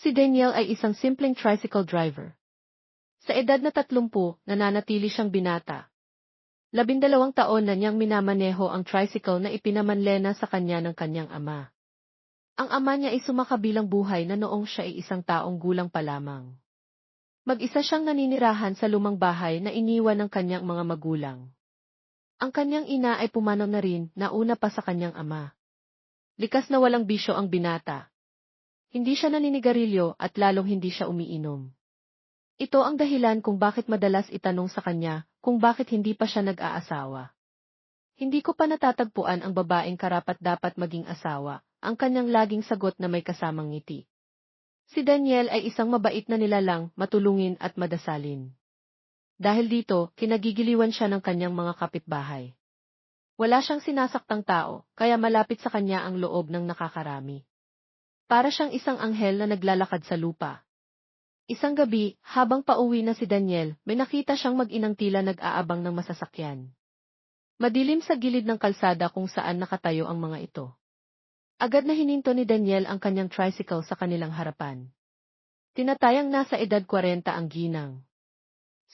Si Daniel ay isang simpleng tricycle driver. Sa edad na tatlumpu, nananatili siyang binata. Labindalawang taon na niyang minamaneho ang tricycle na ipinamanlena sa kanya ng kanyang ama. Ang ama niya ay sumakabilang buhay na noong siya ay isang taong gulang pa lamang. Mag-isa siyang naninirahan sa lumang bahay na iniwan ng kanyang mga magulang. Ang kanyang ina ay pumanaw na rin, nauna pa sa kanyang ama. Likas na walang bisyo ang binata. Hindi siya naninigarilyo at lalong hindi siya umiinom. Ito ang dahilan kung bakit madalas itanong sa kanya kung bakit hindi pa siya nag-aasawa. Hindi ko pa natatagpuan ang babaeng karapat dapat maging asawa, ang kanyang laging sagot na may kasamang ngiti. Si Daniel ay isang mabait na nilalang, matulungin at madasalin. Dahil dito, kinagigiliwan siya ng kanyang mga kapitbahay. Wala siyang sinasaktang tao, kaya malapit sa kanya ang loob ng nakakarami. Para siyang isang anghel na naglalakad sa lupa. Isang gabi, habang pauwi na si Daniel, may nakita siyang mag-inang tila nag-aabang ng masasakyan. Madilim sa gilid ng kalsada kung saan nakatayo ang mga ito. Agad na hininto ni Daniel ang kanyang tricycle sa kanilang harapan. Tinatayang nasa edad 40 ang ginang.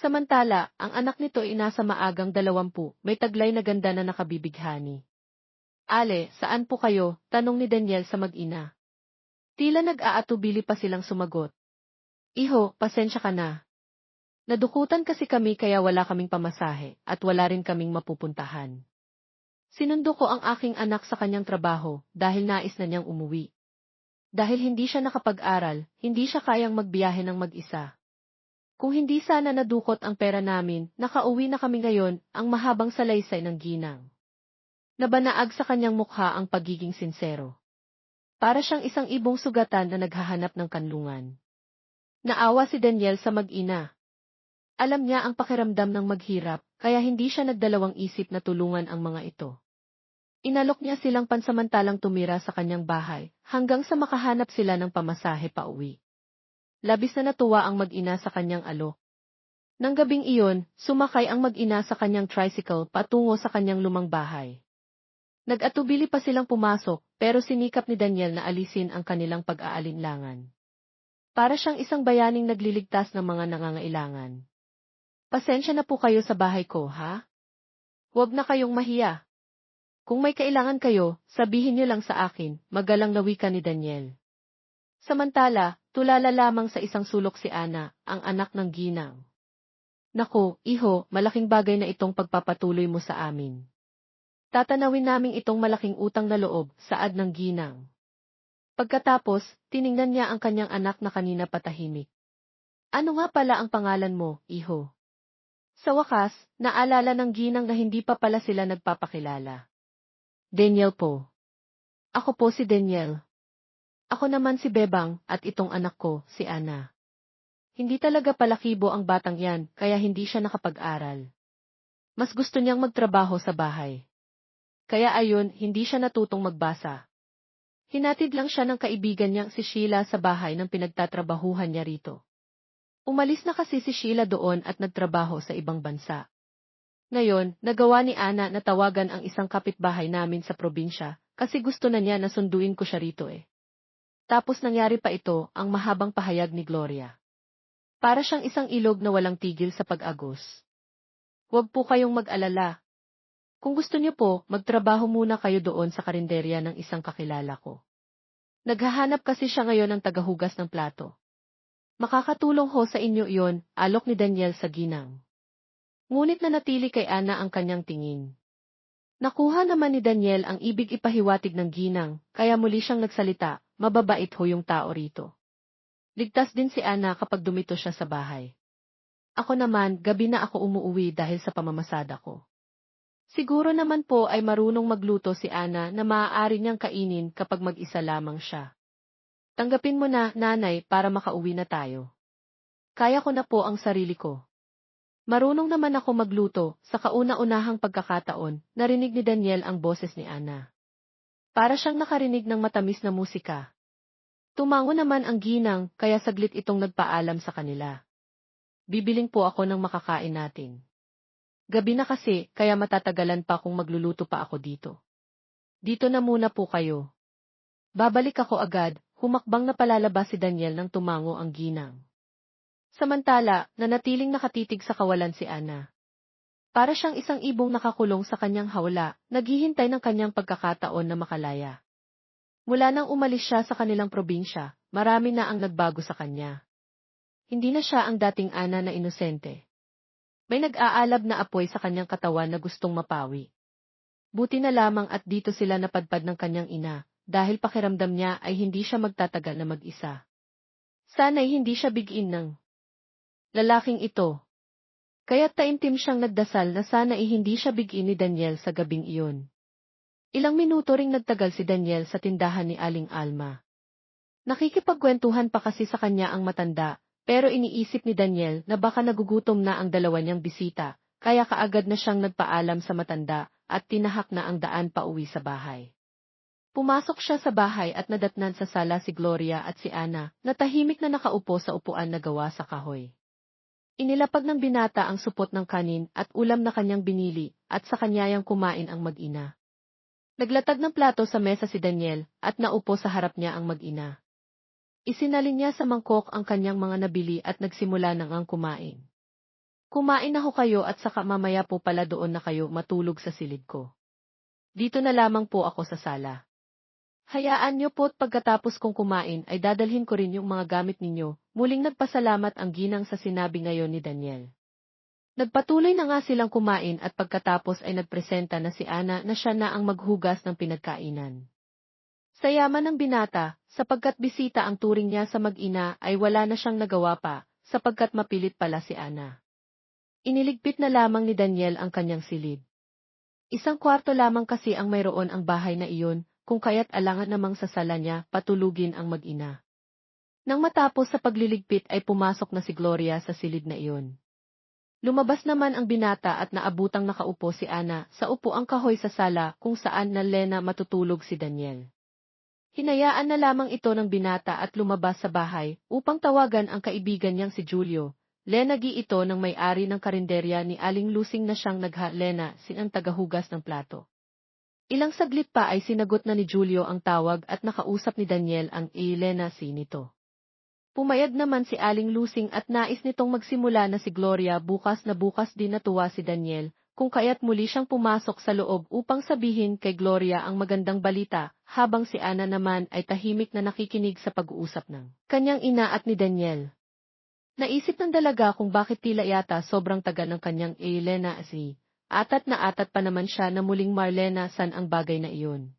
Samantala, ang anak nito ay nasa maagang dalawampu, may taglay na ganda na nakabibighani. Ale, saan po kayo? Tanong ni Daniel sa mag-ina. Tila nag-aatubili pa silang sumagot. Iho, pasensya ka na. Nadukutan kasi kami kaya wala kaming pamasahe, at wala rin kaming mapupuntahan. Sinundo ko ang aking anak sa kanyang trabaho dahil nais na niyang umuwi. Dahil hindi siya nakapag-aral, hindi siya kayang magbiyahe ng mag-isa. Kung hindi sana nadukot ang pera namin, nakauwi na kami ngayon, ang mahabang salaysay ng ginang. Nabanaag sa kanyang mukha ang pagiging sinsero. Para siyang isang ibong sugatan na naghahanap ng kanlungan. Naawa si Daniel sa mag-ina. Alam niya ang pakiramdam ng maghirap, kaya hindi siya nagdalawang isip na tulungan ang mga ito. Inalok niya silang pansamantalang tumira sa kanyang bahay, hanggang sa makahanap sila ng pamasahe pa uwi. Labis na natuwa ang mag-ina sa kanyang alok. Nang gabing iyon, sumakay ang mag-ina sa kanyang tricycle patungo sa kanyang lumang bahay. Nag-atubili pa silang pumasok, pero sinikap ni Daniel na alisin ang kanilang pag-aalinlangan. Para siyang isang bayaning nagliligtas ng mga nangangailangan. Pasensya na po kayo sa bahay ko, ha? Huwag na kayong mahiya. Kung may kailangan kayo, sabihin niyo lang sa akin, magalang na wika ni Daniel. Samantala, tulala lamang sa isang sulok si Ana, ang anak ng ginang. Nako, iho, malaking bagay na itong pagpapatuloy mo sa amin. Tatanawin namin itong malaking utang na loob, saad ng ginang. Pagkatapos, tiningnan niya ang kanyang anak na kanina patahimik. Ano nga pala ang pangalan mo, iho? Sa wakas, naalala ng ginang na hindi pa pala sila nagpapakilala. Daniel po. Ako po si Daniel. Ako naman si Bebang at itong anak ko, si Ana. Hindi talaga palakibo ang batang yan, kaya hindi siya nakapag-aral. Mas gusto niyang magtrabaho sa bahay. Kaya ayon, hindi siya natutong magbasa. Hinatid lang siya ng kaibigan niyang si Sheila sa bahay ng pinagtatrabahuhan niya rito. Umalis na kasi si Sheila doon at nagtrabaho sa ibang bansa. Ngayon, nagawa ni Ana na tawagan ang isang kapitbahay namin sa probinsya, kasi gusto na niya na sunduin ko siya rito eh. Tapos nangyari pa ito, ang mahabang pahayag ni Gloria. Para siyang isang ilog na walang tigil sa pag-agos. Huwag po kayong mag-alala. Kung gusto niyo po, magtrabaho muna kayo doon sa karinderya ng isang kakilala ko. Naghahanap kasi siya ngayon ng tagahugas ng plato. Makakatulong ho sa inyo iyon, alok ni Daniel sa ginang. Ngunit nanatili kay Ana ang kanyang tingin. Nakuha naman ni Daniel ang ibig ipahiwatig ng ginang, kaya muli siyang nagsalita, mababait ho yung tao rito. Ligtas din si Ana kapag dumito siya sa bahay. Ako naman, gabi na ako umuuwi dahil sa pamamasada ko. Siguro naman po ay marunong magluto si Ana na maaari niyang kainin kapag mag-isa lamang siya. Tanggapin mo na, nanay, para makauwi na tayo. Kaya ko na po ang sarili ko. Marunong naman ako magluto, sa kauna-unahang pagkakataon, narinig ni Daniel ang boses ni Ana. Para siyang nakarinig ng matamis na musika. Tumango naman ang ginang, kaya saglit itong nagpaalam sa kanila. Bibiling po ako ng makakain natin. Gabi na kasi, kaya matatagalan pa kung magluluto pa ako dito. Dito na muna po kayo. Babalik ako agad, humakbang na palalabas si Daniel nang tumango ang ginang. Samantala, nanatiling nakatitig sa kawalan si Ana. Para siyang isang ibong nakakulong sa kanyang hawla, naghihintay ng kanyang pagkakataon na makalaya. Mula nang umalis siya sa kanilang probinsya, marami na ang nagbago sa kanya. Hindi na siya ang dating Ana na inosente. May nag-aalab na apoy sa kanyang katawan na gustong mapawi. Buti na lamang at dito sila napadpad ng kanyang ina, dahil pakiramdam niya ay hindi siya magtatagal na mag-isa. Sana'y hindi siya bigin ng lalaking ito. Kaya't taimtim siyang nagdasal na sana ay hindi siya bigin ni Daniel sa gabing iyon. Ilang minuto ring nagtagal si Daniel sa tindahan ni Aling Alma. Nakikipagkwentuhan pa kasi sa kanya ang matanda, pero iniisip ni Daniel na baka nagugutom na ang dalawa niyang bisita, kaya kaagad na siyang nagpaalam sa matanda at tinahak na ang daan pa uwi sa bahay. Pumasok siya sa bahay at nadatnan sa sala si Gloria at si Ana, na tahimik na nakaupo sa upuan na gawa sa kahoy. Inilapag ng binata ang supot ng kanin at ulam na kanyang binili, at sa kanyayang kumain ang mag-ina. Naglatag ng plato sa mesa si Daniel, at naupo sa harap niya ang mag-ina. Isinalin niya sa mangkok ang kanyang mga nabili at nagsimula nang ang kumain. Kumain na ho kayo at saka mamaya po pala doon na kayo matulog sa silid ko. Dito na lamang po ako sa sala. Hayaan niyo po't pagkatapos kong kumain ay dadalhin ko rin yung mga gamit ninyo, muling nagpasalamat ang ginang sa sinabi ngayon ni Daniel. Nagpatuloy na nga silang kumain at pagkatapos ay nagpresenta na si Ana na siya na ang maghugas ng pinagkainan. Sa yaman ng binata, sapagkat bisita ang turing niya sa mag-ina ay wala na siyang nagawa pa, sapagkat mapilit pala si Ana. Iniligpit na lamang ni Daniel ang kanyang silid. Isang kwarto lamang kasi ang mayroon ang bahay na iyon, kung kaya't alangan namang sa sala niya patulugin ang mag-ina. Nang matapos sa pagliligpit ay pumasok na si Gloria sa silid na iyon. Lumabas naman ang binata at naabutang nakaupo si Ana sa upuang kahoy sa sala kung saan na Lena matutulog si Daniel. Hinayaan na lamang ito ng binata at lumabas sa bahay upang tawagan ang kaibigan niyang si Julio. Lenagi ito ng may-ari ng karinderya ni Aling Lusing na siyang nagha Lena sin ang tagahugas ng plato. Ilang saglit pa ay sinagot na ni Julio ang tawag at nakausap ni Daniel ang Elena si nito. Pumayag naman si Aling Lusing at nais nitong magsimula na si Gloria bukas na bukas din natuwa si Daniel, kung kaya't muli siyang pumasok sa loob upang sabihin kay Gloria ang magandang balita, habang si Ana naman ay tahimik na nakikinig sa pag-uusap ng kanyang ina at ni Daniel. Naisip ng dalaga kung bakit tila yata sobrang taga ng kanyang Elena si Atat na atat pa naman siya na muling Marlena san ang bagay na iyon.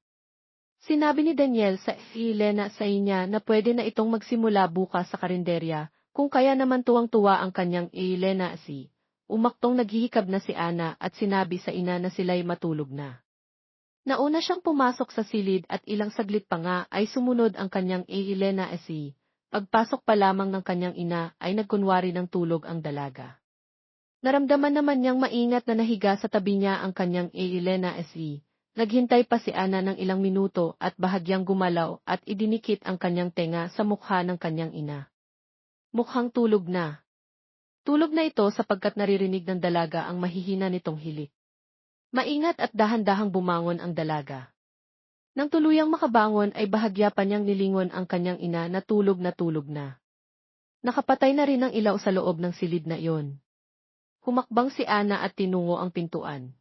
Sinabi ni Daniel sa Elena sa inya na pwede na itong magsimula bukas sa karinderya, kung kaya naman tuwang-tuwa ang kanyang Elena si. Umaktong naghihikab na si Ana at sinabi sa ina na sila'y matulog na. Nauna siyang pumasok sa silid at ilang saglit pa nga ay sumunod ang kanyang Elena si. Pagpasok pa lamang ng kanyang ina ay nagkunwari ng tulog ang dalaga. Naramdaman naman niyang maingat na nahiga sa tabi niya ang kanyang Elena SE. Naghintay pa si Ana ng ilang minuto at bahagyang gumalaw at idinikit ang kanyang tenga sa mukha ng kanyang ina. Mukhang tulog na. Tulog na ito sapagkat naririnig ng dalaga ang mahihina nitong hilik. Maingat at dahan-dahang bumangon ang dalaga. Nang tuluyang makabangon ay bahagya pa niyang nilingon ang kanyang ina na tulog na tulog na. Nakapatay na rin ang ilaw sa loob ng silid na iyon. Humakbang si Ana at tinungo ang pintuan.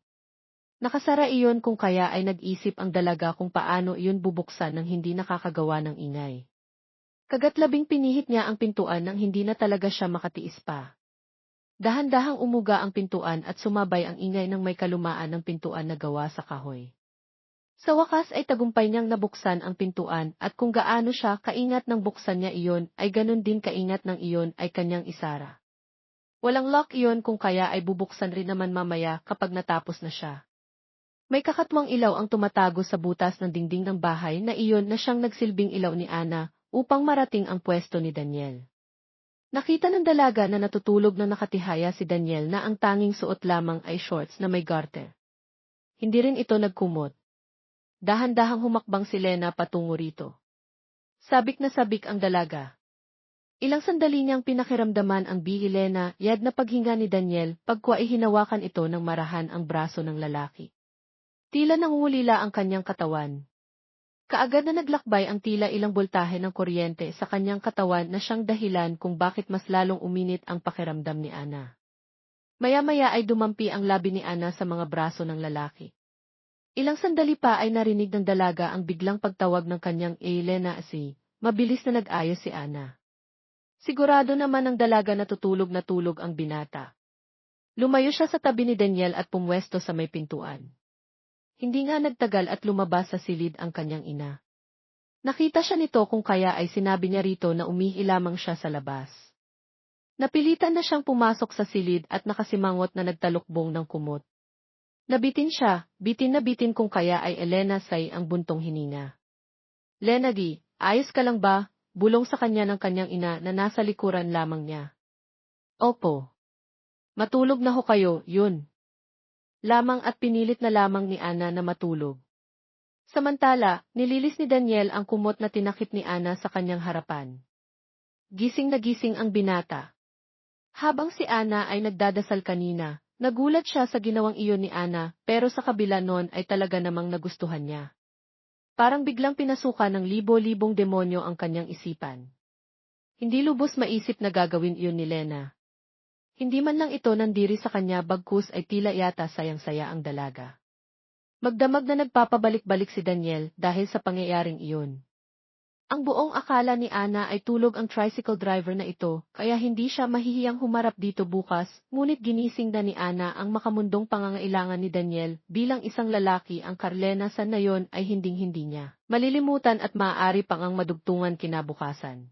Nakasara iyon kung kaya ay nag-isip ang dalaga kung paano iyon bubuksan nang hindi nakakagawa ng ingay. Kagatlabing pinihit niya ang pintuan nang hindi na talaga siya makatiis pa. Dahan-dahang umuga ang pintuan at sumabay ang ingay ng may kalumaan ng pintuan na gawa sa kahoy. Sa wakas ay tagumpay niyang nabuksan ang pintuan at kung gaano siya kaingat ng buksan niya iyon ay ganun din kaingat ng iyon ay kanyang isara. Walang lock iyon kung kaya ay bubuksan rin naman mamaya kapag natapos na siya. May kakatwang ilaw ang tumatago sa butas ng dingding ng bahay na iyon na siyang nagsilbing ilaw ni Ana upang marating ang pwesto ni Daniel. Nakita ng dalaga na natutulog na nakatihaya si Daniel na ang tanging suot lamang ay shorts na may garter. Hindi rin ito nagkumot. Dahan-dahang humakbang si Lena patungo rito. Sabik na sabik ang dalaga. Ilang sandali niyang pinakiramdaman ang bihilena, yad na paghinga ni Daniel, pagkwa hinawakan ito ng marahan ang braso ng lalaki. Tila nangungulila ang kanyang katawan. Kaagad na naglakbay ang tila ilang boltahe ng kuryente sa kanyang katawan na siyang dahilan kung bakit mas lalong uminit ang pakiramdam ni Ana. Maya-maya ay dumampi ang labi ni Ana sa mga braso ng lalaki. Ilang sandali pa ay narinig ng dalaga ang biglang pagtawag ng kanyang Elena si, mabilis na nag-ayos si Ana. Sigurado naman ng dalaga na tutulog na tulog ang binata. Lumayo siya sa tabi ni Daniel at pumwesto sa may pintuan. Hindi nga nagtagal at lumabas sa silid ang kanyang ina. Nakita siya nito kung kaya ay sinabi niya rito na umihi lamang siya sa labas. Napilitan na siyang pumasok sa silid at nakasimangot na nagtalukbong ng kumot. Nabitin siya, bitin na bitin kung kaya ay Elena Say ang buntong hininga. Lenady, ayos ka lang ba? Bulong sa kanya ng kanyang ina na nasa likuran lamang niya. Opo. Matulog na ho kayo, yun lamang at pinilit na lamang ni Ana na matulog. Samantala, nililis ni Daniel ang kumot na tinakip ni Ana sa kanyang harapan. Gising na gising ang binata. Habang si Ana ay nagdadasal kanina, nagulat siya sa ginawang iyon ni Ana, pero sa kabila nun ay talaga namang nagustuhan niya. Parang biglang pinasukan ng libo-libong demonyo ang kanyang isipan. Hindi lubos maisip na gagawin iyon ni Lena. Hindi man lang ito nandiri sa kanya bagkus ay tila yata sayang-saya ang dalaga. Magdamag na nagpapabalik-balik si Daniel dahil sa pangyayaring iyon. Ang buong akala ni Ana ay tulog ang tricycle driver na ito, kaya hindi siya mahihiyang humarap dito bukas, ngunit ginising na ni Ana ang makamundong pangangailangan ni Daniel bilang isang lalaki ang Carlena sa nayon ay hinding-hindi niya. Malilimutan at maaari pang ang madugtungan kinabukasan.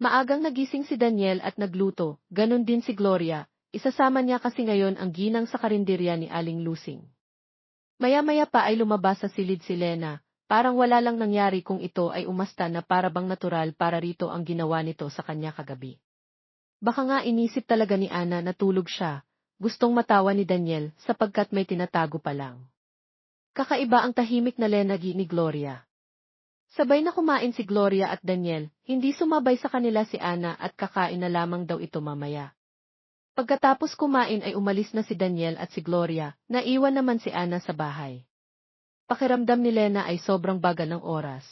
Maagang nagising si Daniel at nagluto, ganun din si Gloria, isasama niya kasi ngayon ang ginang sa karinderya ni Aling Lusing. Maya-maya pa ay lumabas sa silid si Lena, parang wala lang nangyari kung ito ay umasta na para bang natural para rito ang ginawa nito sa kanya kagabi. Baka nga inisip talaga ni Ana na tulog siya, gustong matawa ni Daniel sapagkat may tinatago pa lang. Kakaiba ang tahimik na lenagi ni Gloria. Sabay na kumain si Gloria at Daniel, hindi sumabay sa kanila si Ana at kakain na lamang daw ito mamaya. Pagkatapos kumain ay umalis na si Daniel at si Gloria, naiwan naman si Ana sa bahay. Pakiramdam ni Lena ay sobrang bagal ng oras.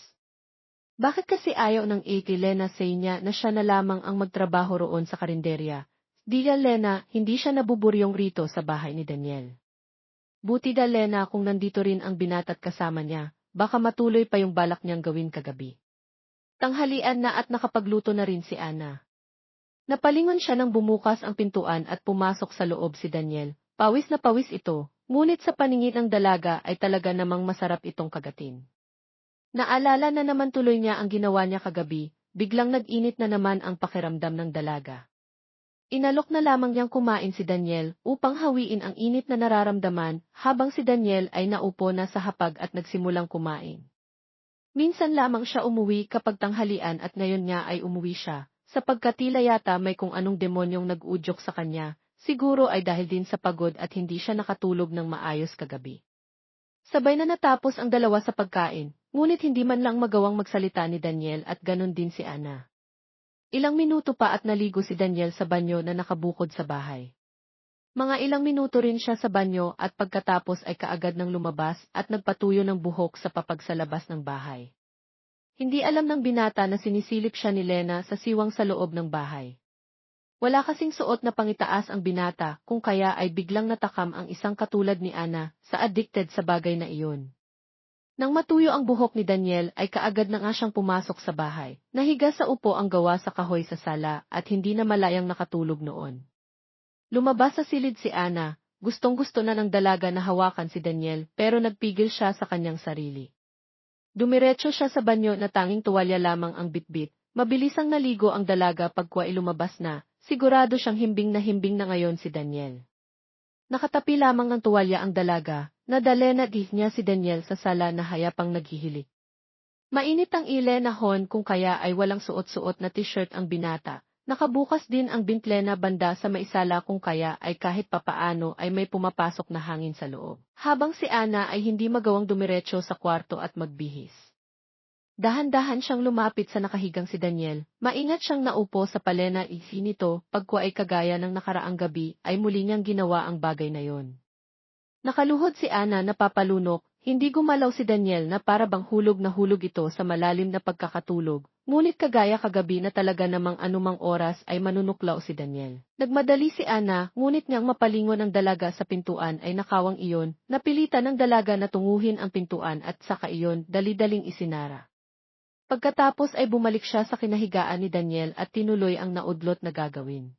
Bakit kasi ayaw ng 80 Lena say niya na siya na lamang ang magtrabaho roon sa karinderya? Di Lena, hindi siya nabuburyong rito sa bahay ni Daniel. Buti da Lena kung nandito rin ang binata't kasama niya, baka matuloy pa yung balak niyang gawin kagabi. Tanghalian na at nakapagluto na rin si Ana. Napalingon siya nang bumukas ang pintuan at pumasok sa loob si Daniel. Pawis na pawis ito, ngunit sa paningin ng dalaga ay talaga namang masarap itong kagatin. Naalala na naman tuloy niya ang ginawa niya kagabi, biglang nag-init na naman ang pakiramdam ng dalaga. Inalok na lamang niyang kumain si Daniel upang hawiin ang init na nararamdaman habang si Daniel ay naupo na sa hapag at nagsimulang kumain. Minsan lamang siya umuwi kapag tanghalian at ngayon nga ay umuwi siya, sapagkat tila yata may kung anong demonyong nag-udyok sa kanya, siguro ay dahil din sa pagod at hindi siya nakatulog ng maayos kagabi. Sabay na natapos ang dalawa sa pagkain, ngunit hindi man lang magawang magsalita ni Daniel at ganon din si Ana. Ilang minuto pa at naligo si Daniel sa banyo na nakabukod sa bahay. Mga ilang minuto rin siya sa banyo at pagkatapos ay kaagad ng lumabas at nagpatuyo ng buhok sa papag sa labas ng bahay. Hindi alam ng binata na sinisilip siya ni Lena sa siwang sa loob ng bahay. Wala kasing suot na pangitaas ang binata kung kaya ay biglang natakam ang isang katulad ni Ana sa addicted sa bagay na iyon. Nang matuyo ang buhok ni Daniel ay kaagad na nga siyang pumasok sa bahay. Nahiga sa upo ang gawa sa kahoy sa sala at hindi na malayang nakatulog noon. Lumabas sa silid si Ana, gustong gusto na ng dalaga na hawakan si Daniel pero nagpigil siya sa kanyang sarili. Dumiretso siya sa banyo na tanging tuwalya lamang ang bitbit, mabilisang naligo ang dalaga pagkwa ilumabas na, sigurado siyang himbing na himbing na ngayon si Daniel. Nakatapi lamang ng tuwalya ang dalaga, nadale na di niya si Daniel sa sala na hayapang naghihilik. Mainit ang ile na hon kung kaya ay walang suot-suot na t-shirt ang binata. Nakabukas din ang bintlena banda sa maisala kung kaya ay kahit papaano ay may pumapasok na hangin sa loob. Habang si Ana ay hindi magawang dumiretso sa kwarto at magbihis. Dahan-dahan siyang lumapit sa nakahigang si Daniel. Maingat siyang naupo sa palena isi nito, pagkwa ay kagaya ng nakaraang gabi, ay muli niyang ginawa ang bagay na yon. Nakaluhod si Ana na papalunok, hindi gumalaw si Daniel na para bang hulog na hulog ito sa malalim na pagkakatulog, ngunit kagaya kagabi na talaga namang anumang oras ay manunuklaw si Daniel. Nagmadali si Ana, ngunit ngang mapalingon ang dalaga sa pintuan ay nakawang iyon, napilitan ng dalaga na tunguhin ang pintuan at saka iyon dali-daling isinara. Pagkatapos ay bumalik siya sa kinahigaan ni Daniel at tinuloy ang naudlot na gagawin.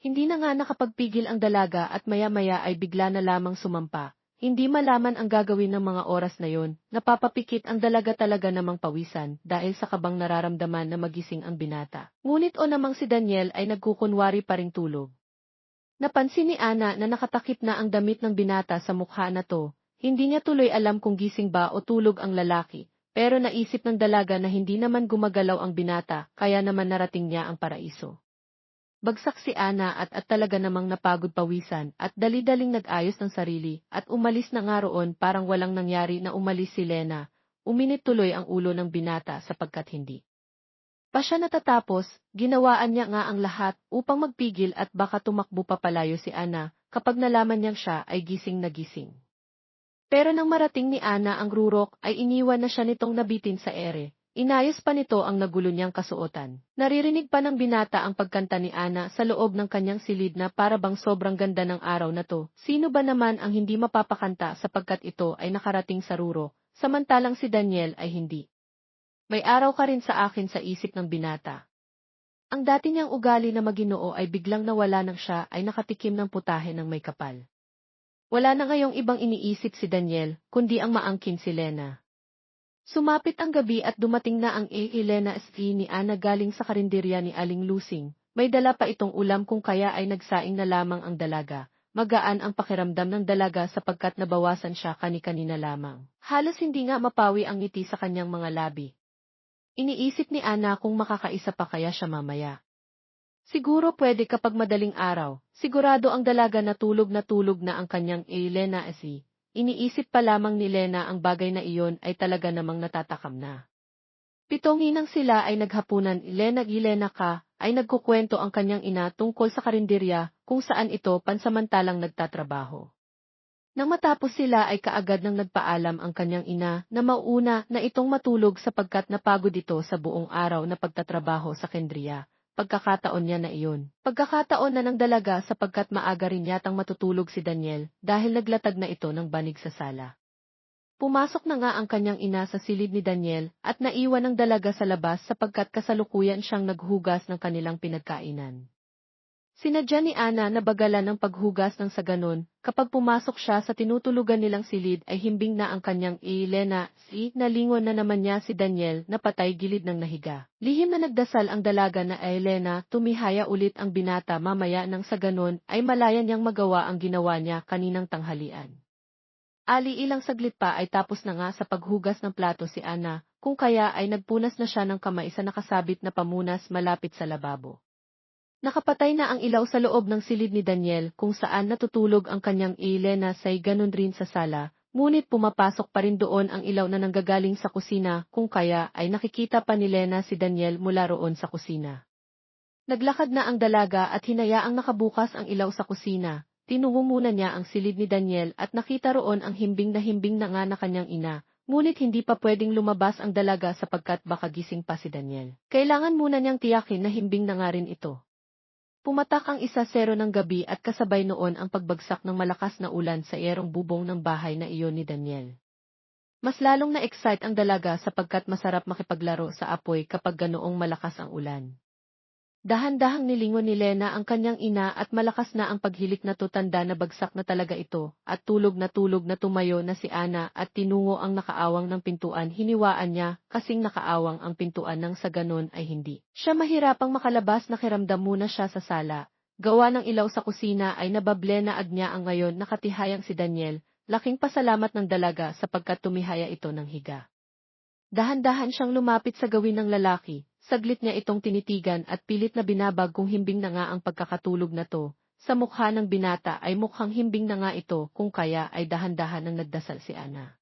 Hindi na nga nakapagpigil ang dalaga at maya-maya ay bigla na lamang sumampa, hindi malaman ang gagawin ng mga oras na yon, napapapikit ang dalaga talaga namang pawisan dahil sa kabang nararamdaman na magising ang binata. Ngunit o namang si Daniel ay nagkukunwari pa ring tulog. Napansin ni Ana na nakatakip na ang damit ng binata sa mukha na to, hindi niya tuloy alam kung gising ba o tulog ang lalaki, pero naisip ng dalaga na hindi naman gumagalaw ang binata, kaya naman narating niya ang paraiso. Bagsak si Ana at at talaga namang napagod pawisan at dali-daling nag-ayos ng sarili at umalis na nga roon parang walang nangyari na umalis si Lena. Uminit tuloy ang ulo ng binata sapagkat hindi. Pa siya natatapos, ginawaan niya nga ang lahat upang magpigil at baka tumakbo papalayo si Ana kapag nalaman niyang siya ay gising na gising. Pero nang marating ni Ana ang rurok ay iniwan na siya nitong nabitin sa ere Inayos pa nito ang nagulo niyang kasuotan. Naririnig pa ng binata ang pagkanta ni Ana sa loob ng kanyang silid na para bang sobrang ganda ng araw na to. Sino ba naman ang hindi mapapakanta sapagkat ito ay nakarating sa ruro, samantalang si Daniel ay hindi. May araw ka rin sa akin sa isip ng binata. Ang dati niyang ugali na maginoo ay biglang nawala nang siya ay nakatikim ng putahe ng may kapal. Wala na ngayong ibang iniisip si Daniel, kundi ang maangkin si Lena. Sumapit ang gabi at dumating na ang A. Elena S. ni Ana galing sa karinderya ni Aling Lusing. May dala pa itong ulam kung kaya ay nagsaing na lamang ang dalaga. Magaan ang pakiramdam ng dalaga sapagkat nabawasan siya kani-kanina lamang. Halos hindi nga mapawi ang ngiti sa kanyang mga labi. Iniisip ni Ana kung makakaisa pa kaya siya mamaya. Siguro pwede kapag madaling araw, sigurado ang dalaga na tulog na tulog na ang kanyang Elena S. Iniisip pa lamang ni Lena ang bagay na iyon ay talaga namang natatakam na. Pitong hinang sila ay naghapunan Lena Gilena ka, ay nagkukwento ang kanyang ina tungkol sa karinderya kung saan ito pansamantalang nagtatrabaho. Nang matapos sila ay kaagad nang nagpaalam ang kanyang ina na mauuna na itong matulog sapagkat napagod ito sa buong araw na pagtatrabaho sa kendriya, pagkakataon niya na iyon. Pagkakataon na ng dalaga sapagkat maaga rin yatang matutulog si Daniel dahil naglatag na ito ng banig sa sala. Pumasok na nga ang kanyang ina sa silid ni Daniel at naiwan ng dalaga sa labas sapagkat kasalukuyan siyang naghugas ng kanilang pinagkainan. Sinadya ni Ana na bagalan ng paghugas ng sa ganon, kapag pumasok siya sa tinutulugan nilang silid ay himbing na ang kanyang Elena, si nalingon na naman niya si Daniel na patay gilid ng nahiga. Lihim na nagdasal ang dalaga na Elena, tumihaya ulit ang binata mamaya nang sa ganon ay malaya niyang magawa ang ginawa niya kaninang tanghalian. Ali ilang saglit pa ay tapos na nga sa paghugas ng plato si Ana, kung kaya ay nagpunas na siya ng kamay sa nakasabit na pamunas malapit sa lababo. Nakapatay na ang ilaw sa loob ng silid ni Daniel kung saan natutulog ang kanyang Elena say ganun rin sa sala, ngunit pumapasok pa rin doon ang ilaw na nanggagaling sa kusina kung kaya ay nakikita pa ni Lena si Daniel mula roon sa kusina. Naglakad na ang dalaga at hinayaang nakabukas ang ilaw sa kusina, tinungo muna niya ang silid ni Daniel at nakita roon ang himbing na himbing na nga na kanyang ina, ngunit hindi pa pwedeng lumabas ang dalaga sapagkat baka gising pa si Daniel. Kailangan muna niyang tiyakin na himbing na nga rin ito. Pumatak ang isa sero ng gabi at kasabay noon ang pagbagsak ng malakas na ulan sa iyerong bubong ng bahay na iyon ni Daniel. Mas lalong na-excite ang dalaga sapagkat masarap makipaglaro sa apoy kapag ganoong malakas ang ulan. Dahan-dahang nilingon ni Lena ang kanyang ina at malakas na ang paghilik na tutanda na bagsak na talaga ito, at tulog na tulog na tumayo na si Ana at tinungo ang nakaawang ng pintuan hiniwaan niya, kasing nakaawang ang pintuan nang sa ganon ay hindi. Siya mahirapang makalabas na kiramdam muna siya sa sala. Gawa ng ilaw sa kusina ay nabable na agnya ang ngayon nakatihayang si Daniel, laking pasalamat ng dalaga sapagkat tumihaya ito ng higa. Dahan-dahan siyang lumapit sa gawin ng lalaki, Saglit niya itong tinitigan at pilit na binabag kung himbing na nga ang pagkakatulog na to. Sa mukha ng binata ay mukhang himbing na nga ito kung kaya ay dahan-dahan ang nagdasal si Ana.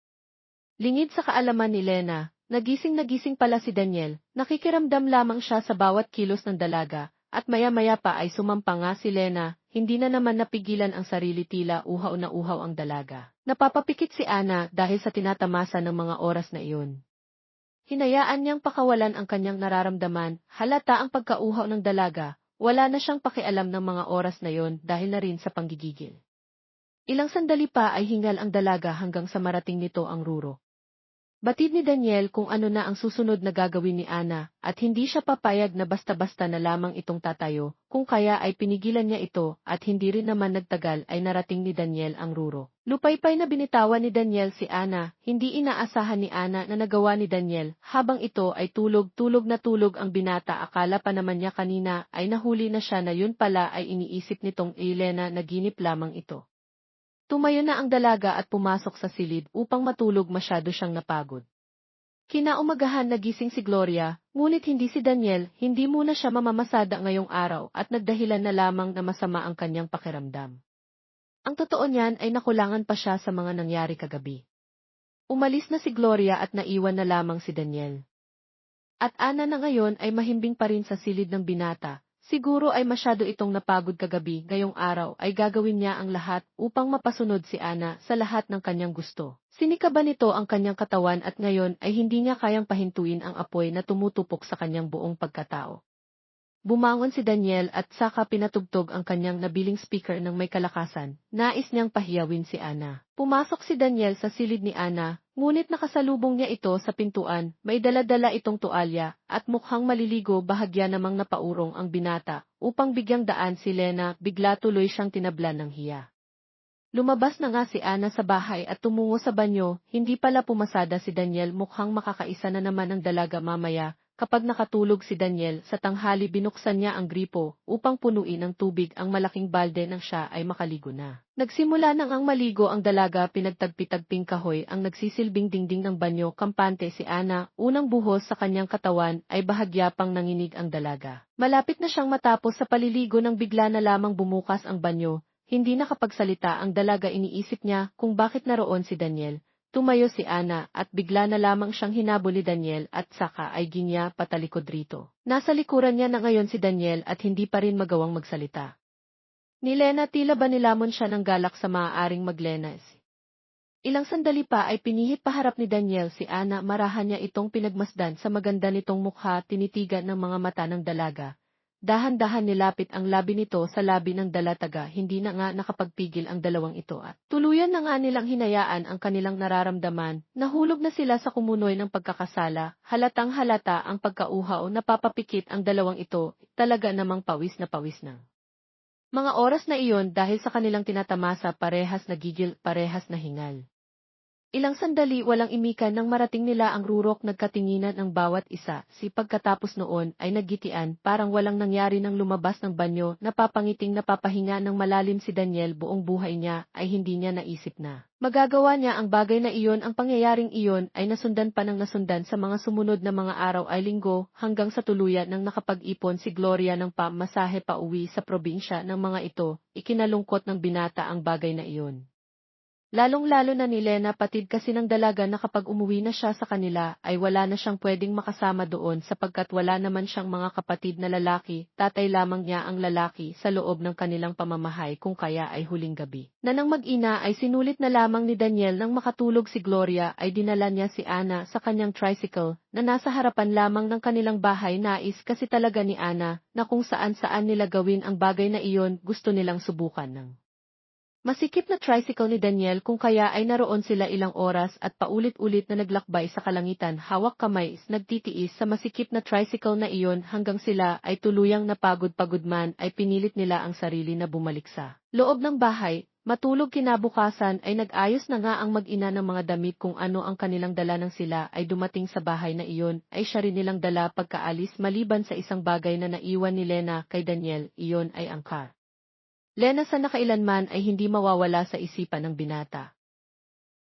Lingid sa kaalaman ni Lena, nagising nagising pala si Daniel, nakikiramdam lamang siya sa bawat kilos ng dalaga, at maya-maya pa ay sumampa nga si Lena, hindi na naman napigilan ang sarili tila uhaw na uhaw ang dalaga. Napapapikit si Ana dahil sa tinatamasa ng mga oras na iyon. Hinayaan niyang pakawalan ang kanyang nararamdaman, halata ang pagkauhaw ng dalaga, wala na siyang pakialam ng mga oras na yon dahil na rin sa panggigigil. Ilang sandali pa ay hingal ang dalaga hanggang sa marating nito ang ruro. Batid ni Daniel kung ano na ang susunod na gagawin ni Ana, at hindi siya papayag na basta-basta na lamang itong tatayo, kung kaya ay pinigilan niya ito, at hindi rin naman nagtagal ay narating ni Daniel ang ruro. Lupaypay na binitawan ni Daniel si Ana, hindi inaasahan ni Ana na nagawa ni Daniel, habang ito ay tulog-tulog na tulog ang binata akala pa naman niya kanina ay nahuli na siya na yun pala ay iniisip nitong Elena na ginip lamang ito. Tumayo na ang dalaga at pumasok sa silid upang matulog masyado siyang napagod. Kinaumagahan nagising si Gloria, ngunit hindi si Daniel, hindi muna siya mamamasada ngayong araw at nagdahilan na lamang na masama ang kanyang pakiramdam. Ang totoo niyan ay nakulangan pa siya sa mga nangyari kagabi. Umalis na si Gloria at naiwan na lamang si Daniel. At Ana na ngayon ay mahimbing pa rin sa silid ng binata, Siguro ay masyado itong napagod kagabi ngayong araw ay gagawin niya ang lahat upang mapasunod si Ana sa lahat ng kanyang gusto. Sinika ba nito ang kanyang katawan at ngayon ay hindi niya kayang pahintuin ang apoy na tumutupok sa kanyang buong pagkatao. Bumangon si Daniel at saka pinatugtog ang kanyang nabiling speaker ng may kalakasan. Nais niyang pahiyawin si Ana. Pumasok si Daniel sa silid ni Ana, ngunit nakasalubong niya ito sa pintuan, may daladala itong tualya, at mukhang maliligo bahagya namang napaurong ang binata, upang bigyang daan si Lena, bigla tuloy siyang tinablan ng hiya. Lumabas na nga si Ana sa bahay at tumungo sa banyo, hindi pala pumasada si Daniel mukhang makakaisa na naman ang dalaga mamaya, Kapag nakatulog si Daniel sa tanghali binuksan niya ang gripo upang punuin ng tubig ang malaking balde nang siya ay makaligo na. Nagsimula nang ang maligo ang dalaga pinagtagpitagping kahoy ang nagsisilbing dingding ng banyo kampante si Ana, unang buhos sa kanyang katawan ay bahagya pang nanginig ang dalaga. Malapit na siyang matapos sa paliligo nang bigla na lamang bumukas ang banyo, hindi nakapagsalita ang dalaga iniisip niya kung bakit naroon si Daniel, Tumayo si Ana at bigla na lamang siyang hinabol ni Daniel at saka ay ginya patalikod rito. Nasa likuran niya na ngayon si Daniel at hindi pa rin magawang magsalita. Ni Lena tila ba nilamon siya ng galak sa maaaring maglenas. Ilang sandali pa ay pinihit paharap ni Daniel si Ana marahan niya itong pinagmasdan sa maganda nitong mukha tinitigan ng mga mata ng dalaga, Dahan-dahan nilapit ang labi nito sa labi ng dalataga hindi na nga nakapagpigil ang dalawang ito at tuluyan na nga nilang hinayaan ang kanilang nararamdaman, nahulog na sila sa kumunoy ng pagkakasala, halatang halata ang pagkauhaw na papapikit ang dalawang ito, talaga namang pawis na pawis na. Mga oras na iyon dahil sa kanilang tinatamasa parehas nagigil, parehas na hingal. Ilang sandali walang imikan nang marating nila ang rurok nagkatinginan ng bawat isa, si pagkatapos noon ay naggitian parang walang nangyari nang lumabas ng banyo napapangiting napapahinga ng malalim si Daniel buong buhay niya ay hindi niya naisip na. Magagawa niya ang bagay na iyon ang pangyayaring iyon ay nasundan pa ng nasundan sa mga sumunod na mga araw ay linggo hanggang sa tuluyan ng nakapag-ipon si Gloria ng pamasahe pa uwi sa probinsya ng mga ito, ikinalungkot ng binata ang bagay na iyon. Lalong-lalo na ni Lena patid kasi ng dalaga na kapag umuwi na siya sa kanila ay wala na siyang pwedeng makasama doon sapagkat wala naman siyang mga kapatid na lalaki, tatay lamang niya ang lalaki sa loob ng kanilang pamamahay kung kaya ay huling gabi. Na nang mag-ina ay sinulit na lamang ni Daniel nang makatulog si Gloria ay dinala niya si Ana sa kanyang tricycle na nasa harapan lamang ng kanilang bahay nais kasi talaga ni Ana na kung saan-saan nila gawin ang bagay na iyon gusto nilang subukan ng Masikip na tricycle ni Daniel kung kaya ay naroon sila ilang oras at paulit-ulit na naglakbay sa kalangitan hawak kamay nagtitiis sa masikip na tricycle na iyon hanggang sila ay tuluyang napagod-pagod man ay pinilit nila ang sarili na bumalik sa loob ng bahay. Matulog kinabukasan ay nag-ayos na nga ang mag-ina ng mga damit kung ano ang kanilang dala nang sila ay dumating sa bahay na iyon ay siya rin nilang dala pagkaalis maliban sa isang bagay na naiwan ni Lena kay Daniel, iyon ay ang car. Lena sa nakailanman ay hindi mawawala sa isipan ng binata.